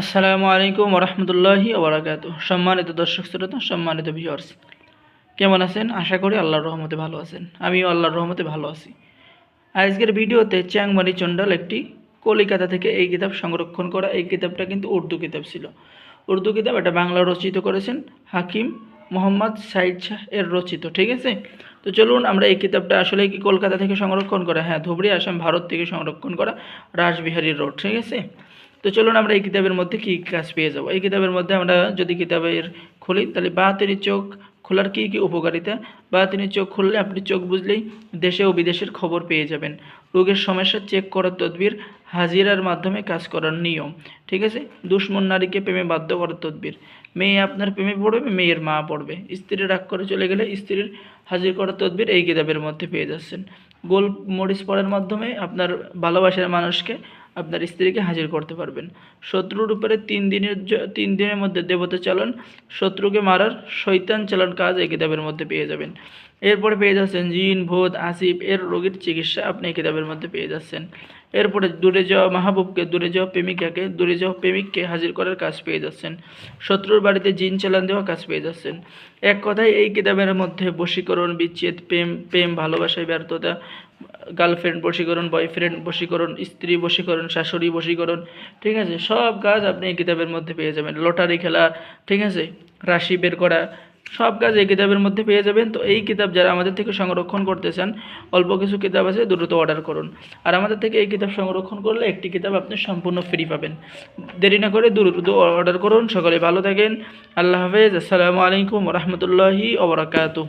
আসসালামু আলাইকুম রহমতুল্লাহি ওবরাকাত সম্মানিত দর্শক শ্রোতা, সম্মানিত ভিউয়ার্স কেমন আছেন? আশা করি আল্লাহর রহমতে ভালো আছেন। আমিও আল্লাহর রহমতে ভালো আছি। আজকের ভিডিওতে চ্যাংমারি চন্ডাল একটি কলিকাতা থেকে এই কিতাব সংরক্ষণ করা, এই কিতাবটা কিন্তু উর্দু কিতাব ছিল। উর্দু কিতাব এটা বাংলা রচিত করেছেন হাকিম মোহাম্মদ সাইদ শাহ এর রচিত, ঠিক আছে? তো চলুন আমরা এই কিতাবটা আসলে কি কলকাতা থেকে সংরক্ষণ করা? হ্যাঁ ধুবড়ি আসাম, ভারত থেকে সংরক্ষণ করা রাসবিহারী রোড, ঠিক আছে? তো চলুন আমরা এই কিতাবের মধ্যে কী কাজ পেয়ে যাব। এই কিতাবের মধ্যে আমরা যদি কিতাবের খুলি, তাহলে বাহাতিনি চোখ খোলার কী কী উপকারিতা? বাহাতিনি চোখ খুললে আপনি চোখ বুঝলেই দেশে ও বিদেশের খবর পেয়ে যাবেন। রোগের সমস্যা চেক করার তদবির, হাজিরার মাধ্যমে কাজ করার নিয়ম, ঠিক আছে? দুশ্মন নারীকে প্রেমে বাধ্য করার তদবির। মেয়ে আপনার প্রেমে পড়বে, মেয়ের মা পড়বে। স্ত্রী রাগ করে চলে গেলে স্ত্রীর হাজির করার তদবির এই কিতাবের মধ্যে পেয়ে যাচ্ছেন। গোল মরিচ পড়ার মাধ্যমে আপনার ভালোবাসার মানুষকে আপনার স্ত্রীকে হাজির করতে পারবেন। শত্রুর উপরে তিন দিনের তিন দিনের মধ্যে দেবতা চালন, শত্রুকে মারার শৈতান চালন কাজ এই কিতাবের মধ্যে পেয়ে যাবেন। এরপরে পেয়ে যাচ্ছেন জিন, ভূত, আসিফ। এর রোগীর চিকিৎসা আপনি এই কিতাবের মধ্যে পেয়ে যাচ্ছেন। এরপরে দূরে যাওয়া মাহবুবকে, দূরে যাওয়া প্রেমিকাকে, দূরে যাওয়া প্রেমিককে হাজির করার কাজ পেয়ে যাচ্ছেন। শত্রুর বাড়িতে জিন চালান দেওয়া কাজ পেয়ে যাচ্ছেন। এক কথায় এই কিতাবের মধ্যে বশীকরণ, বিচ্ছেদ, প্রেম প্রেম, ভালোবাসায় ব্যর্থতা, গার্লফ্রেন্ড বশীকরণ, বয়ফ্রেন্ড বশীকরণ, স্ত্রী বশীকরণ, শাশুড়ি বশীকরণ, ঠিক আছে? সব কাজ আপনি এই কিতাবের মধ্যে পেয়ে যাবেন। লটারি খেলা, ঠিক আছে? রাশি বের করা সব কাজ এই কিতাবের মধ্যে পেয়ে যাবেন। তো এই কিতাব যারা আমাদের থেকে সংরক্ষণ করতে চান অল্প কিছু কিতাব আছে, দ্রুত অর্ডার করুন। আর আমাদের থেকে এই কিতাব সংরক্ষণ করলে একটি কিতাব আপনি সম্পূর্ণ ফ্রি পাবেন। দেরি না করে দ্রুত অর্ডার করুন। সকলে ভালো থাকেন। আল্লাহ হাফেজ। আসসালামু আলাইকুম রহমতুল্লাহি ওবরাকাতু